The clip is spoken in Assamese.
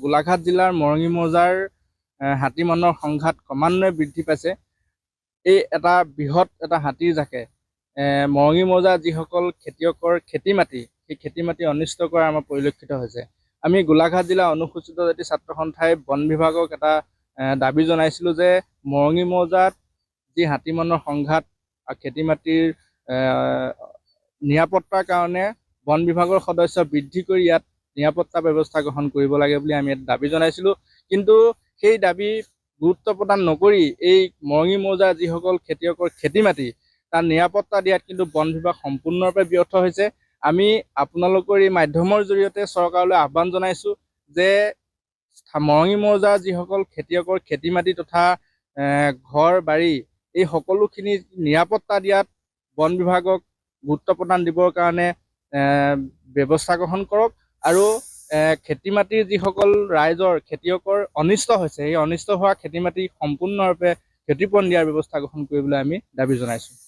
গোলাঘাট জিলাৰ মৰঙি মৌজাৰ হাতী মানুহৰ সংঘাত ক্ৰমান্বয়ে বৃদ্ধি পাইছে। এই এটা বৃহৎ এটা হাতীৰ জাকে মৰঙি মৌজাৰ যিসকল খেতিয়কৰ খেতি মাটি সেই খেতি মাটি অনিষ্ট কৰা আমাৰ পৰিলক্ষিত হৈছে। আমি গোলাঘাট জিলা অনুসূচিত জাতি ছাত্ৰ সন্থাই বন বিভাগক এটা দাবী জনাইছিলোঁ যে মৰঙি মৌজাত যি হাতী মানুহৰ সংঘাত খেতি মাটিৰ নিৰাপত্তাৰ কাৰণে বন বিভাগৰ সদস্য বৃদ্ধি কৰি ইয়াত নিৰাপত্তা ব্যৱস্থা গ্ৰহণ কৰিব লাগে বুলি আমি ইয়াত দাবী জনাইছিলোঁ। কিন্তু সেই দাবী গুৰুত্ব প্ৰদান নকৰি এই মৰঙি মৌজাৰ যিসকল খেতিয়কৰ খেতি মাটি তাত নিৰাপত্তা দিয়াত কিন্তু বন বিভাগ সম্পূৰ্ণৰূপে ব্যৰ্থ হৈছে। আমি আপোনালোকৰ এই মাধ্যমৰ জৰিয়তে চৰকাৰলৈ আহ্বান জনাইছোঁ যে মৰঙি মৌজাৰ যিসকল খেতিয়কৰ খেতি মাটি তথা ঘৰ বাৰী এই সকলোখিনি নিৰাপত্তা দিয়াত বন বিভাগক গুৰুত্ব প্ৰদান দিবৰ কাৰণে ব্যৱস্থা গ্ৰহণ কৰক। আৰু খেতি মাটিৰ যিসকল ৰাইজৰ খেতিয়কৰ অনিষ্ট হৈছে সেই অনিষ্ট হোৱা খেতি মাটি সম্পূৰ্ণৰূপে ক্ষতিপূৰণ দিয়াৰ ব্যৱস্থা গ্ৰহণ কৰিবলৈ আমি দাবী জনাইছোঁ।